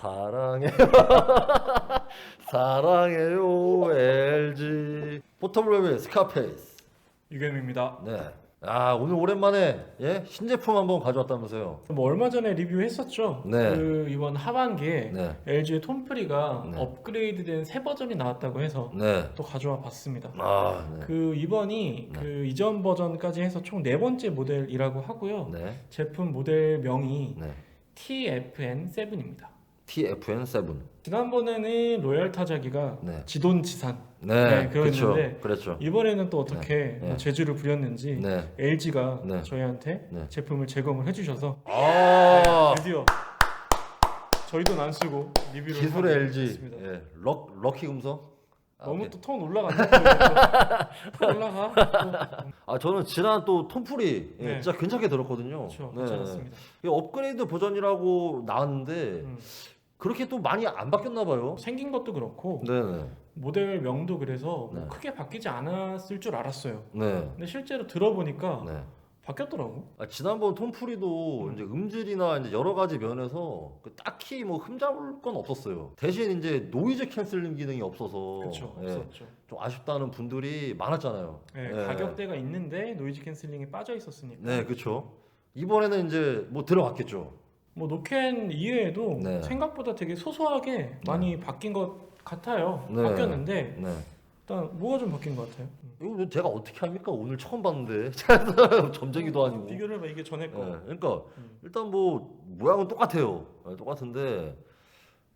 사랑해요. 사랑해요 LG. 포터블레의 스카페이스. 유겸입니다. 네. 아 오늘 오랜만에 예 신제품 한번 가져왔다면서요. 뭐 얼마 전에 리뷰했었죠. 네. 그 이번 하반기에 네. LG의 톰프리가 네. 업그레이드된 새 버전이 나왔다고 해서 네. 또 가져와 봤습니다. 아 네. 그 이번이 네. 그 이전 버전까지 해서 총 네 번째 모델이라고 하고요. 네. 제품 모델명이 네. TFN7입니다. TFN7. 지난번에는 로얄 타자기가 네. 지돈지산. 네. 네, 그렇죠. 그랬는데 그렇죠. 이번에는 또 어떻게 네. 뭐 재주를 부렸는지 네. LG가 네. 저희한테 네. 제품을 제공을 해주셔서 아 드디어 저희 돈안 쓰고 리뷰를 기술의 하게 LG. 됐습니다. 예. 럭 럭키 금성. 아, 너무 오케이. 또톤 올라간다. 또 올라가. 아 저는 지난 또 톰프리 예, 네. 진짜 괜찮게 들었거든요. 그렇죠. 네. 괜찮았습니다. 이게 업그레이드 버전이라고 나왔는데 음. 그렇게 또 많이 안 바뀌었나 봐요. 생긴 것도 그렇고 네네. 모델 명도 그래서 뭐 네. 크게 바뀌지 않았을 줄 알았어요. 네. 근데 실제로 들어보니까 네. 바뀌었더라고. 아, 지난번 톰프리도 음. 이제 음질이나 이제 여러 가지 면에서 그 딱히 뭐 흠잡을 건 없었어요. 대신 이제 노이즈 캔슬링 기능이 없어서 그렇죠. 예, 없었죠. 좀 아쉽다는 분들이 많았잖아요. 네, 예. 가격대가 있는데 노이즈 캔슬링이 빠져 있었으니까. 네, 그렇죠. 이번에는 이제 뭐 들어갔겠죠. 뭐 노캔 이외에도 네. 생각보다 되게 소소하게 많이 바뀐 것 같아요. 네. 바뀌었는데 네. 일단 뭐가 좀 바뀐 것 같아요? 음. 이거 제가 어떻게 합니까? 오늘 처음 봤는데 점쟁이도 아니고. 비교를 해봐 이게 전에 거. 예, 그러니까 음. 일단 뭐 모양은 똑같아요. 예, 똑같은데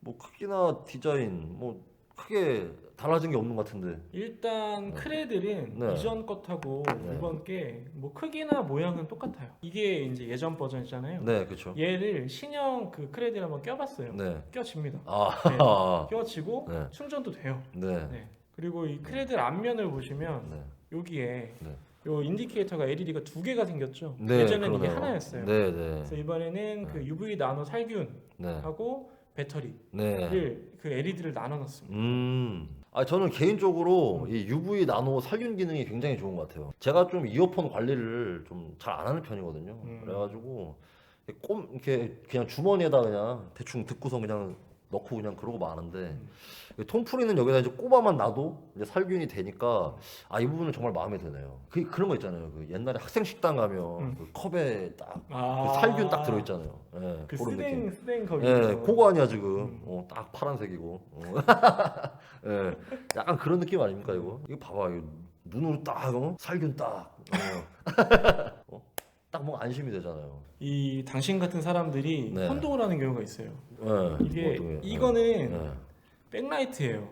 뭐 크기나 디자인 뭐 크게 달라진 게 없는 것 같은데. 일단 네. 크레들은 네. 이전 것하고 네. 이번 게 뭐 크기나 모양은 똑같아요. 이게 이제 예전 버전이잖아요. 네, 그렇죠. 얘를 신형 그 크레들 한번 껴봤어요. 네. 껴집니다. 아, 네. 껴지고 네. 충전도 돼요. 네. 네. 그리고 이 크레들 앞면을 보시면 네. 여기에 네. 요 인디케이터가 LED가 두 개가 생겼죠. 네, 예전에는 이게 그러네요. 하나였어요. 네, 네. 그래서 이번에는 그 UV 나노 살균하고 네. 배터리를 네. 그 LED를 나눠 놨습니다. 음. 아, 저는 개인적으로 이 UV 나노 살균 기능이 굉장히 좋은 것 같아요. 제가 좀 이어폰 관리를 좀 잘 안 하는 편이거든요. 음. 그래가지고 꼼 이렇게 그냥 주머니에다 그냥 대충 듣고서 그냥 넣고 그냥 그러고 마는데 음. 톰프리는 여기다 이제 꼽아만 놔도 이제 살균이 되니까 아 이 부분은 정말 마음에 드네요. 그 그런 거 있잖아요. 그 옛날에 학생 식당 가면 음. 그 컵에 딱 아, 그 살균 딱 들어 있잖아요. 예, 그 그런 느낌. 스댕 거기. 예, 그거 아니야 지금. 음. 어, 딱 파란색이고. 어. 예, 약간 그런 느낌 아닙니까 이거? 이거 봐봐, 이거 눈으로 딱 어? 살균 딱. 어. 어? 딱 뭔가 안심이 되잖아요. 이 당신 같은 사람들이 네. 혼동을 하는 경우가 있어요. 예, 이게 어떻게, 예. 이거는 예. 백라이트예요.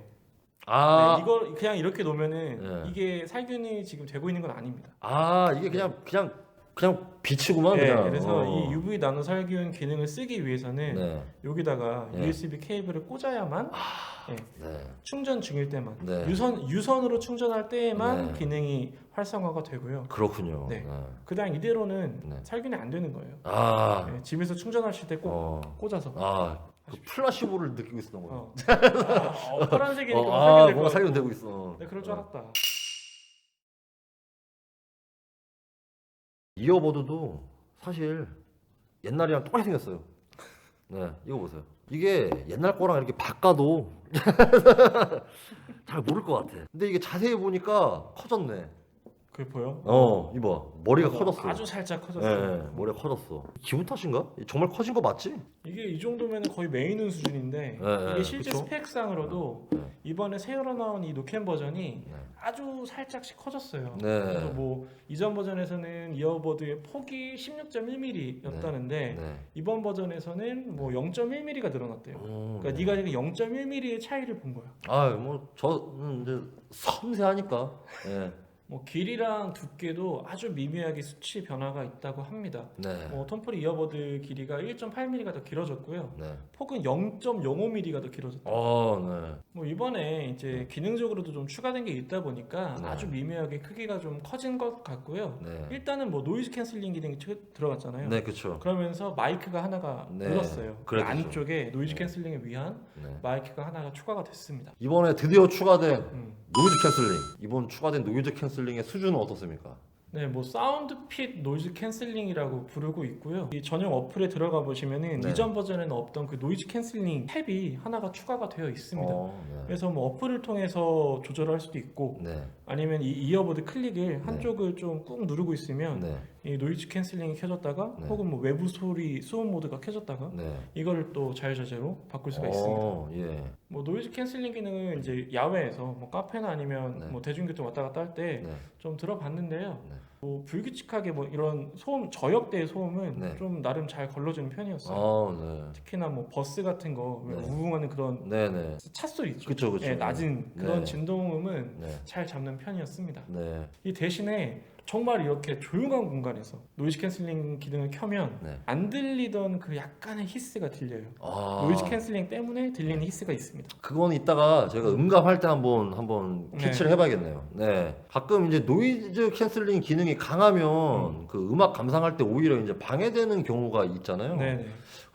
아, 네, 이걸 그냥 이렇게 놓으면은 네. 이게 살균이 지금 되고 있는 건 아닙니다. 아 이게 그냥 그냥 그냥 빛이구만 네, 그냥. 그래서 어. 이 UV 나노 살균 기능을 쓰기 위해서는 네, 여기다가 네. USB 케이블을 꽂아야만 네, 네, 충전 중일 때만 네. 유선 유선으로 충전할 때만 네. 기능이 활성화가 되고요. 그렇군요. 네. 네. 그다음 이대로는 네. 살균이 안 되는 거예요. 아, 네, 집에서 충전하실 때 꼭 어, 꽂아서. 아, 그 플라시보를 느끼고 있었던 거예요. 어. 아, 어, 파란색이니까 어, 뭐 아, 뭔가 거. 살균되고 있어. 네, 그럴 줄 어. 알았다. 이어버드도 사실 옛날이랑 똑같이 생겼어요. 네, 이거 보세요. 이게 옛날 거랑 이렇게 바꿔도 잘 모를 것 같아. 근데 이게 자세히 보니까 커졌네. 그게 보여? 어, 이봐. 머리가. 커졌어. 아주 살짝 네, 커졌어요. 머리가 커졌어. 기분 탓인가? 정말 커진 거 맞지? 이게 이 정도면 거의 메인은 수준인데 네, 이게 실제 그쵸? 스펙상으로도 네. 이번에 새로 나온 이 노캔 버전이 네. 아주 살짝씩 커졌어요. 네. 그래서 뭐 이전 버전에서는 이어버드의 폭이 16.1mm였다는데 네. 이번 버전에서는 뭐 0.1mm가 늘어났대요. 음, 그러니까 네가 지금 0.1mm의 차이를 본 거야. 아, 뭐, 저, 음, 이제 섬세하니까. 예. 뭐 길이랑 두께도 아주 미미하게 수치 변화가 있다고 합니다. 네. 뭐 톰프리 이어버드 길이가 1.8mm가 더 길어졌고요. 네. 폭은 0.05mm가 더 길어졌다. 어, 네. 뭐 이번에 이제 기능적으로도 좀 추가된 게 있다 보니까 네. 아주 미묘하게 크기가 좀 커진 것 같고요. 네. 일단은 뭐 노이즈 캔슬링 기능이 치- 들어갔잖아요. 네, 그쵸. 그러면서 마이크가 하나가 네. 늘었어요. 그 그랬죠. 안쪽에 노이즈 네. 캔슬링을 위한 네. 마이크가 하나가 추가가 됐습니다. 이번에 드디어 추가된 음. 노이즈 캔슬링. 이번 추가된 노이즈 캔슬링의 수준은 어떻습니까? 네, 뭐 사운드 핏 노이즈 캔슬링이라고 부르고 있고요. 이 전용 어플에 들어가 보시면은 네. 이전 버전에는 없던 그 노이즈 캔슬링 탭이 하나가 추가가 되어 있습니다. 어, 네. 그래서 뭐 어플을 통해서 조절할 수도 있고 네. 아니면 이 이어보드 클릭을 한쪽을 좀 꾹 누르고 있으면 네. 이 노이즈 캔슬링이 켜졌다가 네. 혹은 뭐 외부 소리 수음 모드가 켜졌다가 네. 이거를 또 자유자재로 바꿀 수가 있습니다. 어, 예. 뭐 노이즈 캔슬링 기능은 이제 야외에서 뭐 카페나 아니면 네. 뭐 대중교통 왔다 갔다 할 때 좀 네. 들어봤는데요. 네. 뭐 불규칙하게 뭐 이런 소음 저역대의 소음은 네. 좀 나름 잘 걸러주는 편이었어요. 어, 네. 특히나 뭐 버스 같은 거 네. 우웅하는 그런 네, 네. 차 소리 있죠. 그쵸, 그쵸. 예, 낮은 그런 네. 진동음은 네. 잘 잡는 편이었습니다. 네. 이 대신에 정말 이렇게 조용한 공간에서 노이즈 캔슬링 기능을 켜면 네. 안 들리던 그 약간의 히스가 들려요. 아. 노이즈 캔슬링 때문에 들리는 히스가 있습니다. 그건 이따가 제가 음감할 때 한번 한번 네. 캐치를 해봐야겠네요. 네. 가끔 이제 노이즈 캔슬링 기능이 강하면 그 음악 감상할 때 오히려 이제 방해되는 경우가 있잖아요. 네 네.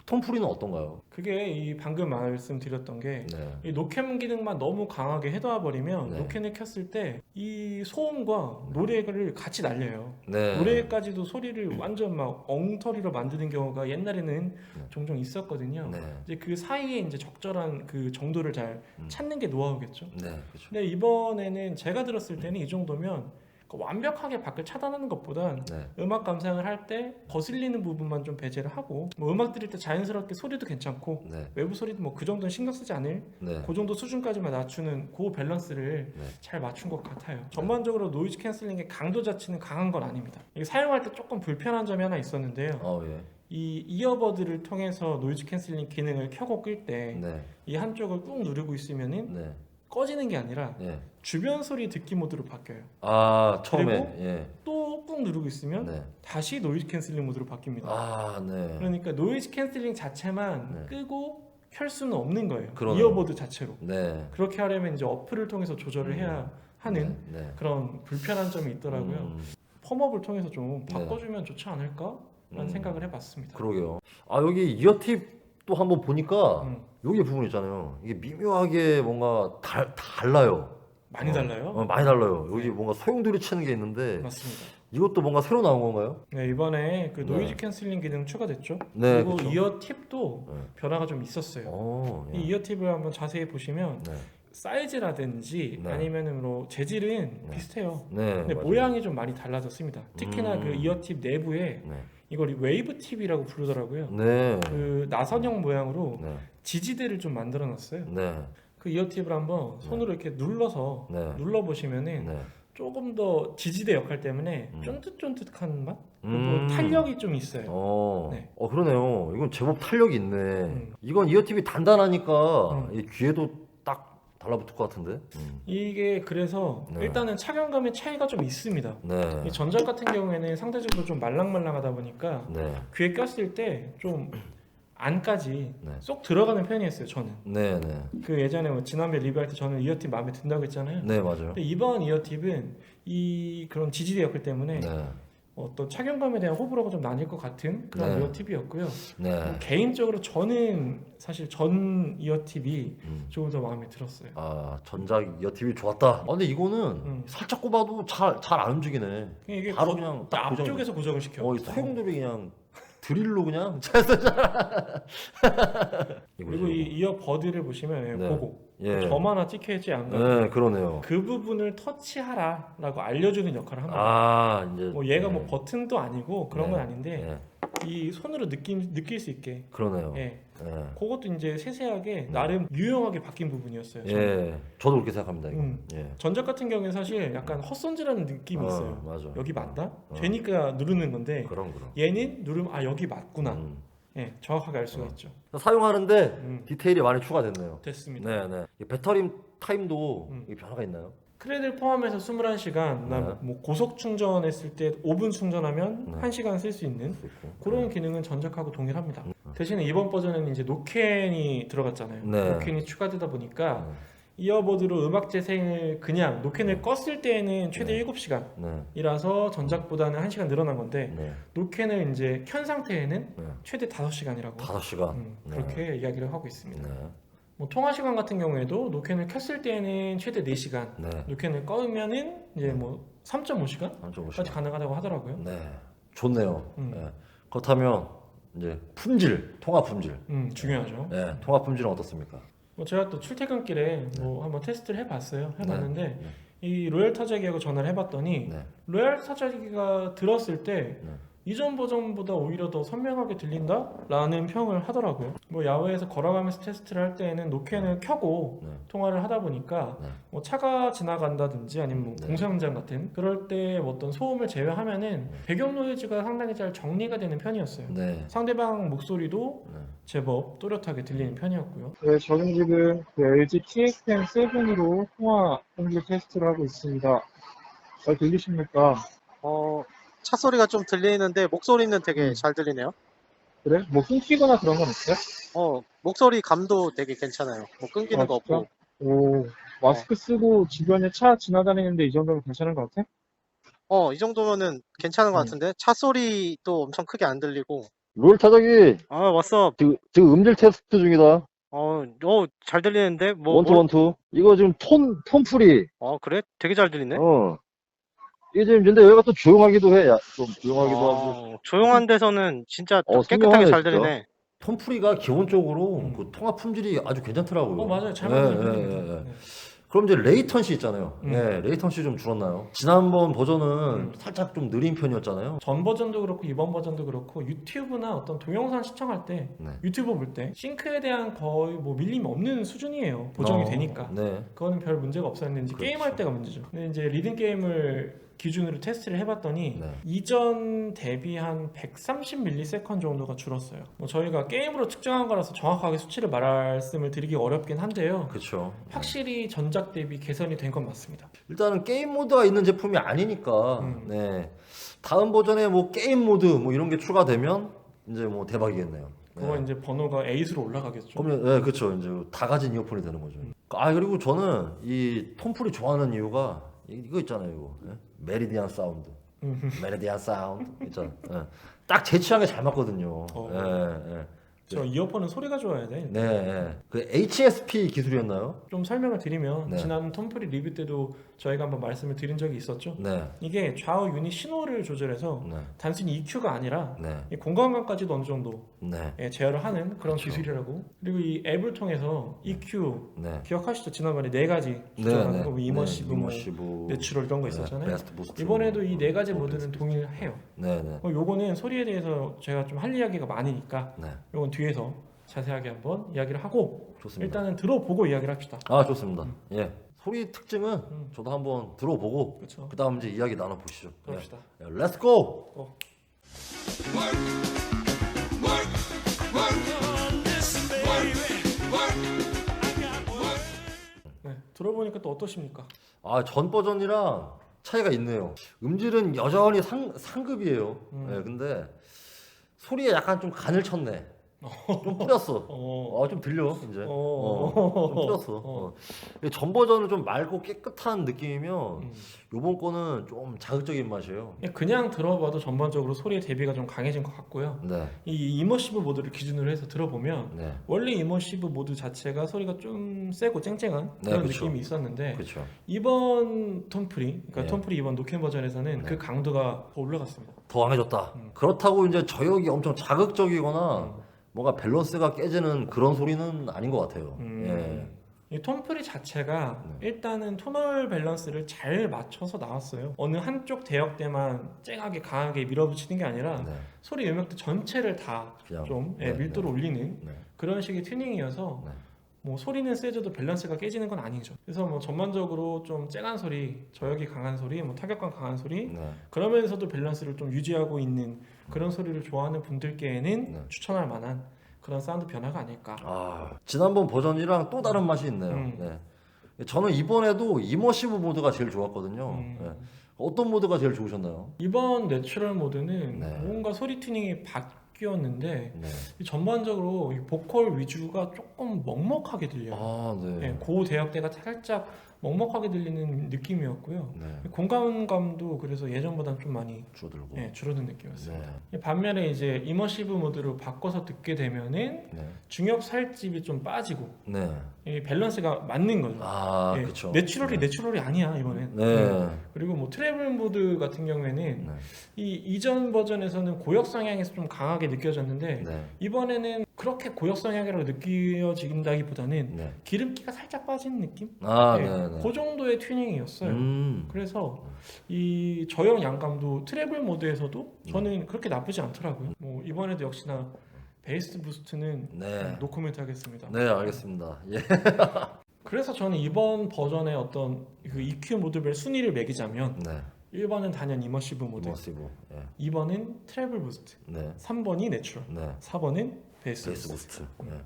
톰프리는 어떤가요? 그게 이 방금 말씀드렸던 게 네. 이 노캔 기능만 너무 강하게 해둬 버리면 네. 노캔을 켰을 때 이 소음과 노래를 같이 날려요. 네. 노래까지도 소리를 완전 막 엉터리로 만드는 경우가 옛날에는 네. 종종 있었거든요. 네. 이제 그 사이에 이제 적절한 그 정도를 잘 음. 찾는 게 노하우겠죠. 네. 그렇죠. 근데 이번에는 제가 들었을 때는 이 정도면 그 완벽하게 밖을 차단하는 것보단 네. 음악 감상을 할 때 거슬리는 부분만 좀 배제를 하고 뭐 음악 들을 때 자연스럽게 소리도 괜찮고 네. 외부 소리도 뭐 그 정도는 신경 쓰지 않을 네. 그 정도 수준까지만 낮추는 그 밸런스를 네. 잘 맞춘 것 같아요. 전반적으로 노이즈 캔슬링의 강도 자체는 강한 건 아닙니다. 이게 사용할 때 조금 불편한 점이 하나 있었는데요. 어, 예. 이 이어버드를 통해서 노이즈 캔슬링 기능을 켜고 끌 때이 네. 한쪽을 꾹 누르고 있으면은 네. 꺼지는 게 아니라 네. 주변 소리 듣기 모드로 바뀌어요. 아, 처음에. 예. 또 꾹 누르고 있으면 네. 다시 노이즈 캔슬링 모드로 바뀝니다. 아, 네. 그러니까 노이즈 캔슬링 자체만 네. 끄고 켤 수는 없는 거예요. 그러네요. 이어버드 자체로. 네. 그렇게 하려면 이제 어플을 통해서 조절을 음. 해야 하는 네. 네. 그런 불편한 점이 있더라고요. 음, 펌업을 통해서 좀 네. 바꿔주면 좋지 않을까라는 음. 생각을 해봤습니다. 그러게요. 아, 여기 이어팁 또 한번 보니까 음, 여기 부분 있잖아요. 이게 미묘하게 뭔가 달, 달라요. 많이 어. 달라요? 어, 많이 달라요. 여기 네. 뭔가 소용돌이 치는 게 있는데 맞습니다. 이것도 뭔가 새로 나온 건가요? 네, 이번에 그 네. 노이즈 캔슬링 기능 추가됐죠. 네, 그리고 그쵸. 이어 팁도 네. 변화가 좀 있었어요. 어, 예. 이 이어 팁을 한번 자세히 보시면 네. 사이즈라든지 네. 아니면은 뭐 재질은 네. 비슷해요. 네. 근데 맞아요. 모양이 좀 많이 달라졌습니다. 특히나 음. 그 이어 팁 내부에 네. 이걸 웨이브 팁이라고 부르더라고요. 네. 그 나선형 모양으로 네. 지지대를 좀 만들어 놨어요. 네. 그 이어 팁을 한번 손으로 이렇게 눌러서 네. 눌러 보시면은 네. 조금 더 지지대 역할 때문에 음. 쫀득쫀득한 맛? 음. 탄력이 좀 있어요. 어. 네. 어 그러네요. 이건 제법 탄력이 있네. 음. 이건 이어팁이 단단하니까 음. 이 귀에도 딱 달라붙을 것 같은데. 음. 이게 그래서 네. 일단은 착용감의 차이가 좀 있습니다. 네. 이 전작 같은 경우에는 상대적으로 좀 말랑말랑하다 보니까 네. 귀에 꼈을 때 좀 안까지 네. 쏙 들어가는 편이었어요. 저는 네. 네. 그 예전에 뭐 지난번 리뷰할 때 저는 이어팁 마음에 든다고 했잖아요. 네 맞아요. 근데 이번 이어팁은 이 그런 지지대 역할 때문에 네. 어떤 착용감에 대한 호불호가 좀 나뉠 것 같은 그런 네. 이어팁이었고요. 네. 뭐 개인적으로 저는 사실 전 이어팁이 음. 조금 더 마음에 들었어요. 아 전작 이어팁이 좋았다. 아, 근데 이거는 음. 살짝 꼽아도 잘 잘 안 움직이네. 그냥 이게 바로 고- 그냥 딱 고정. 앞쪽에서 고정을 시켜. 어, 이 소용돌이 그냥 드릴로 그냥. 그리고 이 이어 버드를 보시면 네. 보고 예. 점 하나 찍혀 있지 않가 네 그러네요. 그 부분을 터치하라라고 알려주는 역할을 합니다. 아 이제 뭐 얘가 네. 뭐 버튼도 아니고 그런 네. 건 아닌데 네. 이 손으로 느낌 느낄 수 있게 그러네요. 예 예. 그것도 이제 세세하게 네. 나름 유용하게 바뀐 부분이었어요. 저는. 예. 저도 그렇게 생각합니다. 이거. 음. 예. 전작 같은 경우는 사실 약간 헛손질하는 느낌이 어, 있어요. 맞아. 여기 맞나? 어. 되니까 누르는 건데 그럼 그럼. 얘는 누르면 아 여기 맞구나. 음. 예 정확하게 알 수가 어. 있죠. 사용하는데 음, 디테일이 많이 추가됐네요. 됐습니다. 네, 네. 이 배터리 타임도 음. 이 변화가 있나요? 크레딧 포함해서 21시간, 그다음에 네. 뭐 고속 충전했을 때 5분 충전하면 네. 1시간 쓸 수 있는 수 있고. 그런 기능은 전작하고 동일합니다. 음. 대신에 이번 버전에는 이제 노캔이 들어갔잖아요. 네. 노캔이 추가되다 보니까 네. 이어버드로 음악 재생을 그냥 노캔을 껐을 때에는 최대 네. 7시간이라서 네. 전작보다는 1시간 늘어난 건데 네. 노캔을 이제 켠 상태에는 네. 최대 5시간이라고 다섯 시간. 음, 네. 그렇게 이야기를 하고 있습니다. 네. 뭐 통화 시간 같은 경우에도 노캔을 켰을 때는 최대 4시간, 네. 노캔을 꺼면은 이제 뭐 3.5시간까지 3.5시간. 가능하다고 하더라고요. 네. 좋네요. 음. 네. 그렇다면 이제 품질, 통화 품질. 음, 중요하죠. 네. 통화 품질은 어떻습니까? 뭐 제가 또 출퇴근길에 뭐 한번 테스트를 해봤어요. 해봤는데 네. 이 로얄 타자기하고 전화를 해봤더니 네. 로얄 타자기가 들었을 때 네. 이전 버전보다 오히려 더 선명하게 들린다라는 평을 하더라고요. 뭐 야외에서 걸어가면서 테스트를 할 때에는 노캔을 켜고 네. 통화를 하다 보니까 네. 뭐 차가 지나간다든지 아니면 뭐 네. 공사현장 같은 그럴 때 어떤 소음을 제외하면은 배경 노이즈가 상당히 잘 정리가 되는 편이었어요. 네. 상대방 목소리도 네. 제법 또렷하게 들리는 편이었고요. 네, 저는 지금 그 LG TXM7으로 통화 공개 테스트를 하고 있습니다. 잘 들리십니까? 어, 차 소리가 좀 들리는데 목소리는 되게 음. 잘 들리네요. 그래? 뭐 끊기거나 그런 건 없어요? 어, 목소리 감도 되게 괜찮아요. 뭐 끊기는 아, 거 진짜? 없고. 오, 마스크 쓰고 주변에 차 지나다니는데 이 정도면 괜찮은 것 같아? 어, 이 정도면은 괜찮은 것 음. 같은데 차 소리도 엄청 크게 안 들리고. 롤 타자기 아, 왔어. 지금, 지금 음질 테스트 중이다. 어, 어, 잘 들리는데 뭐, 원투 뭐- 원투. 이거 지금 톤 톤풀이. 어, 그래? 되게 잘 들리네. 어. 이게 지금 근데 여기가 또 조용하기도 해. 야, 좀 조용하기도 하고. 어, 조용한 데서는 진짜 어, 깨끗하게 잘 진짜. 들리네. 톤풀이가 기본적으로 음. 그 통화 품질이 아주 괜찮더라고요. 어 맞아요, 잘 예, 만든 예, 편입니다. 예, 예. 네. 그럼 이제 레이턴시 있잖아요. 음. 예, 레이턴시 좀 줄었나요? 지난번 버전은 음. 살짝 좀 느린 편이었잖아요. 전 버전도 그렇고 이번 버전도 그렇고 유튜브나 어떤 동영상 시청할 때 네. 유튜브 볼 때 싱크에 대한 거의 뭐 밀림이 없는 수준이에요. 보정이 어, 되니까. 네. 그거는 별 문제가 없었는데 이제 그렇죠. 게임할 때가 문제죠. 근데 이제 리듬 게임을 기준으로 테스트를 해봤더니 네. 이전 대비 한 130ms 정도가 줄었어요. 뭐 저희가 게임으로 측정한 거라서 정확하게 수치를 말씀을 드리기 어렵긴 한데요. 그렇죠. 확실히 전작 대비 개선이 된 건 맞습니다. 일단은 게임 모드가 있는 제품이 아니니까 음. 네. 다음 버전에 뭐 게임 모드 뭐 이런 게 추가되면 이제 뭐 대박이겠네요. 그거 네. 이제 번호가 에잇으로 올라가겠죠. 그러면 네, 그렇죠. 이제 다 가진 이어폰이 되는 거죠. 아 그리고 저는 이 톰풀이 좋아하는 이유가 이- 이거 있잖아요. 이거 예? 메리디안 사운드. 음. 메리디안 사운드 있잖아. 예. 딱제 취향에 잘 맞거든요. 어. 예, 예. 저 이어폰은 소리가 좋아야 돼. 네, 예. 그 HSP 기술이었나요? 좀 설명을 드리면 네. 지난 톰프리 리뷰 때도 저희가 한번 말씀을 드린 적이 있었죠. 네, 이게 좌우 유닛 신호를 조절해서 네, 단순히 EQ가 아니라 네, 이 공간감까지도 어느 정도 네, 예, 제어를 하는 그런 그렇죠. 기술이라고. 그리고 이 앱을 통해서 EQ 네. 기억하시죠? 지난번에 네 가지 조절하는 거, 뭐 이머시브, 네, 뭐 이머시브, 내추럴 이런 거 네, 있었잖아요. 부스트, 이번에도 이 네 가지 뭐, 모드는. 동일해요. 네, 네, 어, 요거는 소리에 대해서 제가 좀 할 이야기가 많으니까 네, 요건 뒤에서 자세하게 한번 이야기를 하고 좋습니다. 일단은 들어보고 이야기를 합시다. 아 좋습니다. 예, 소리 특징은 음. 저도 한번 들어보고. 그 다음 이제 이야기 나눠 보시죠. 예, 그럽시다. 렛츠 고. 어. 네, 들어보니까 또 어떠십니까? 아, 전 버전이랑 차이가 있네요. 음질은 여전히 상, 상급이에요. 음. 예, 근데 소리에 약간 좀 간을 쳤네. 좀 뿌렸어. 어, 어, 좀 들려 이제. 어. 어, 좀 뿌렸어. 어. 어. 전 버전은 좀 맑고 깨끗한 느낌이면 음. 요번 거는 좀 자극적인 맛이에요. 그냥- 그냥 들어봐도 전반적으로 소리의 대비가 좀 강해진 것 같고요. 네, 이 이머시브 모드를 기준으로 해서 들어보면 네, 원래 이머시브 모드 자체가 소리가 좀 세고 쨍쨍한 네, 그런 그쵸. 느낌이 있었는데 그렇죠. 이번 톰프리, 그러니까 네. 톰프리 이번 노캔 버전에서는 네. 그 강도가 더 올라갔습니다. 더 강해졌다. 음. 그렇다고 이제 저역이 엄청 자극적이거나 음. 뭔가 밸런스가 깨지는 그런 소리는 아닌 것 같아요. 음. 예. 이 톰프리 자체가 네. 일단은 토널 밸런스를 잘 맞춰서 나왔어요. 어느 한쪽 대역대만 쨍하게 강하게 밀어붙이는 게 아니라 네, 소리 음역대 전체를 다 그냥 좀 네, 예, 밀도를 네. 올리는 네. 그런 식의 튜닝이어서 네. 뭐 소리는 세져도 밸런스가 깨지는 건 아니죠. 그래서 뭐 전반적으로 좀 쨍한 소리, 저역이 강한 소리, 뭐 타격감 강한 소리 네. 그러면서도 밸런스를 좀 유지하고 있는 그런 소리를 좋아하는 분들께는 네. 추천할 만한 그런 사운드 변화가 아닐까. 아 지난번 버전이랑 또 다른 맛이 있네요. 음. 네. 저는 이번에도 이머시브 모드가 제일 좋았거든요. 음. 네. 어떤 모드가 제일 좋으셨나요? 이번 내추럴 모드는 네. 뭔가 소리 튜닝이 바뀌었는데 네. 이 전반적으로 이 보컬 위주가 조금 먹먹하게 들려요. 아 네. 네, 고 대역대가 살짝 먹먹하게 들리는 느낌이었고요. 네. 공간감도 그래서 예전보다는 좀 많이 줄어들고. 예, 줄어든 느낌이었습니다. 네. 반면에 이제 이머시브 모드로 바꿔서 듣게 되면은 네. 중역 살집이 좀 빠지고 네. 이 밸런스가 맞는 거죠. 아, 예, 그렇죠. 내추럴이 내추럴이 아니야 이번엔. 네. 그리고 뭐 트래블 모드 같은 경우에는 네. 이 이전 버전에서는 고역 성향에서 좀 강하게 느껴졌는데 네. 이번에는 그렇게 고역 성 향이라고 느껴진다기보다는 네. 기름기가 살짝 빠진 느낌? 아, 예, 네, 네. 그 정도의 튜닝이었어요. 음. 그래서 이 저형 양감도 트래블 모드에서도 저는 그렇게 나쁘지 않더라고요. 뭐 이번에도 역시나 베이스 부스트는 네. 노코멘트 하겠습니다. 네, 알겠습니다. 예. 그래서 저는 이번 버전의 어떤 그 EQ 모드별 순위를 매기자면 네. 1번은 단연 이머시브 모드, 이머시브. 예. 2번은 트래블 부스트, 네. 3번이 내추럴, 네. 4번은 베이스, 베이스 부스트. 부스트. 네.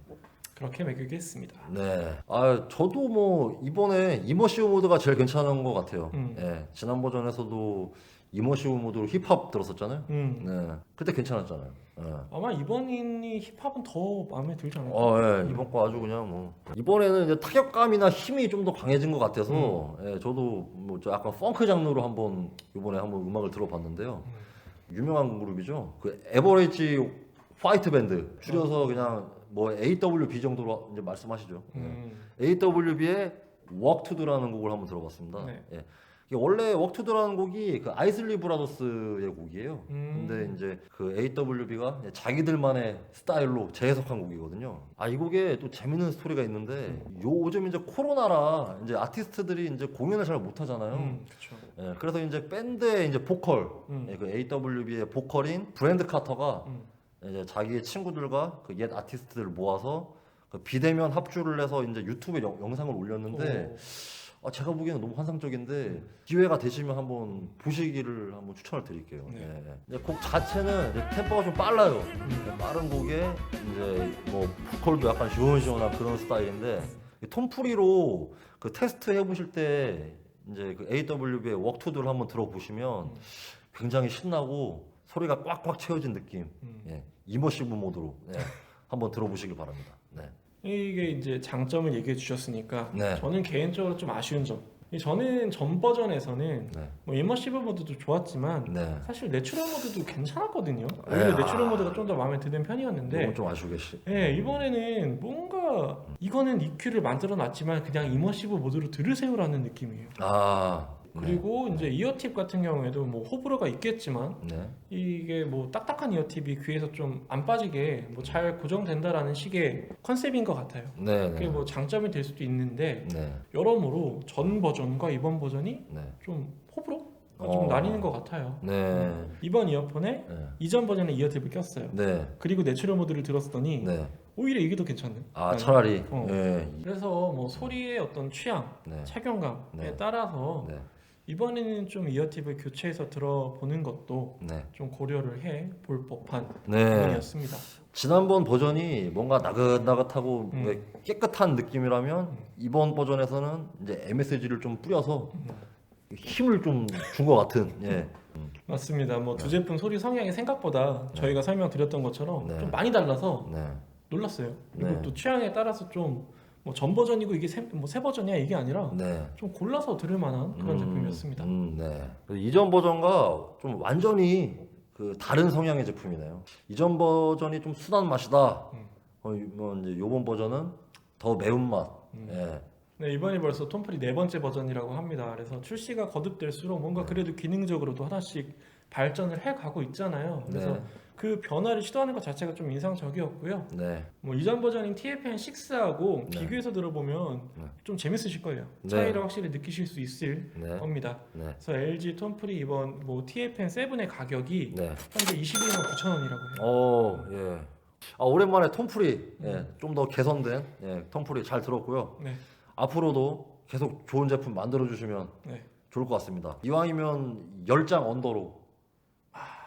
그렇게 매기겠습니다. 네. 아, 저도 뭐 이번에 이머시브 모드가 제일 괜찮은 것 같아요. 음. 예. 지난 버전에서도 모드로 힙합 들었었잖아요. 음. 네. 그때 괜찮았잖아요. 예. 아마 이번이 힙합은 더 마음에 들지 않을까? 어, 예. 이번 거 아주 그냥 뭐 이번에는 이제 타격감이나 힘이 좀 더 강해진 것 같아서 음. 예, 저도 뭐좀 약간 펑크 장르로 한번 이번에 한번 음악을 들어봤는데요. 음. 유명한 그룹이죠. 그 에버레이지 화이트 밴드 줄여서 그냥 뭐 AWB 정도로 이제 말씀하시죠. 예. 음. AWB의 Walk to Do라는 곡을 한번 들어봤습니다. 네. 예. 원래 Do라는 곡이 그 아이슬리 브라더스의 곡이에요. 음. 근데 이제 그 AWB가 자기들만의 스타일로 재해석한 곡이거든요. 아 이 곡에 또 재밌는 스토리가 있는데 요즘 이제 코로나라 이제 아티스트들이 이제 공연을 잘 못 하잖아요. 음. 예, 그래서 이제 밴드의 이제 보컬, 음. 예, 그 AWB의 보컬인 브랜드 카터가 음. 이제 자기의 친구들과 그 옛 아티스트들을 모아서 그 비대면 합주를 해서 이제 유튜브에 영, 영상을 올렸는데 아, 제가 보기에는 너무 환상적인데 기회가 되시면 한번 보시기를 한번 추천을 드릴게요. 네. 예, 예. 이제 곡 자체는 이제 템포가 좀 빨라요. 이제 빠른 곡에 이제 뭐 보컬도 약간 시원시원한 그런 스타일인데 이 톰프리로 그 테스트 해보실 때 이제 그 AWB의 워크투드를 한번 들어보시면 굉장히 신나고 소리가 꽉꽉 채워진 느낌. 음. 예, 이머시브 모드로 예, 한번 들어보시길 바랍니다. 네. 이게 이제 장점을 얘기해 주셨으니까 네. 저는 개인적으로 좀 아쉬운 점. 이 저는 전 버전에서는 네. 뭐 이머시브 모드도 좋았지만 네. 사실 내추럴 모드도 괜찮았거든요. 네, 오히려 아. 내추럴 모드가 좀 더 마음에 드는 편이었는데 좀 계시. 네, 이번에는 뭔가 이거는 EQ를 만들어 놨지만 그냥 이머시브 모드로 들으세요라는 느낌이에요. 아. 네. 그리고 이제 이어팁 같은 경우에도 뭐 호불호가 있겠지만 네. 이게 뭐 딱딱한 이어팁이 귀에서 좀 안 빠지게 뭐 잘 고정된다라는 식의 컨셉인 것 같아요. 네. 그게 네. 뭐 장점이 될 수도 있는데 네. 여러모로 전 버전과 이번 버전이 네. 좀 호불호가 어. 좀 나뉘는 것 같아요. 네. 이번 이어폰에 네. 이전 버전에 이어팁을 꼈어요. 네. 그리고 내추럴 모드를 들었더니 네. 오히려 이게 더 괜찮네. 아 차라리. 어. 예. 그래서 뭐 소리의 어떤 취향, 네. 착용감에 네. 따라서 네. 이번에는 좀 이어팁을 교체해서 들어보는 것도 네. 좀 고려를 해 볼 법한 네. 부분이었습니다. 지난번 버전이 뭔가 나긋나긋하고 음. 깨끗한 느낌이라면 이번 버전에서는 이제 MSG를 좀 뿌려서 음. 힘을 좀 준 것 같은. 예. 맞습니다. 뭐 두 제품 소리 성향이 생각보다 저희가 설명드렸던 것처럼 네. 좀 많이 달라서 네. 놀랐어요. 그리고 네. 또 취향에 따라서 좀 뭐 전 버전이고 이게 새, 뭐새 버전이야 이게 아니라 네. 좀 골라서 들을 만한 그런 음, 제품이었습니다. 음, 네. 그래서 이전 버전과 좀 완전히 그 다른 성향의 제품이네요. 이전 버전이 좀 순한 맛이다. 음. 어, 이- 뭐 이제 요번 버전은 더 매운 맛. 음. 예. 네, 이번이 벌써 톰프리 네 번째 버전이라고 합니다. 그래서 출시가 거듭될수록 뭔가 그래도 기능적으로도 하나씩 발전을 해 가고 있잖아요. 그래서 네. 그 변화를 시도하는 것 자체가 좀 인상적이었고요. 네. 뭐 이전 버전인 TFN 6하고 네. 비교해서 들어보면 네. 좀 재밌으실 거예요. 네. 차이를 확실히 느끼실 수 있을 네. 겁니다. 네. 그래서 LG 톰프리 이번 뭐 TFN 7의 가격이 네. 현재 21만 9천 원이라고 해요. 어, 예. 아, 오랜만에 톰프리 예, 좀 더 개선된 예, 톰프리 잘 들었고요. 네, 앞으로도 계속 좋은 제품 만들어 주시면 네. 좋을 것 같습니다. 이왕이면 10장 언더로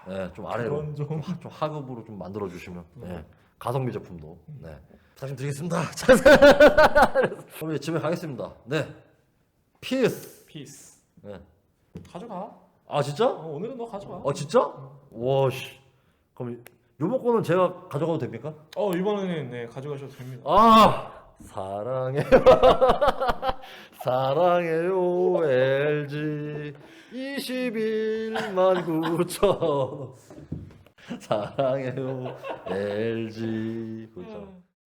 예, 좀 아래로 그건 좀좀 하급으로 좀 만들어 주시면 네. 예, 가성비 제품도 네. 부탁 좀 드리겠습니다. 그럼 이제 집에 가겠습니다. 네. 피스. 피스. 네. 가져가. 아 진짜? 어, 오늘은 너 가져가. 아 진짜? 와 씨. 그럼 요번 거는 제가 가져가도 됩니까? 어 이번에는 네 가져가셔도 됩니다. 아 사랑해요 사랑해요 LG 21만 9천. 사랑해요 LG 그죠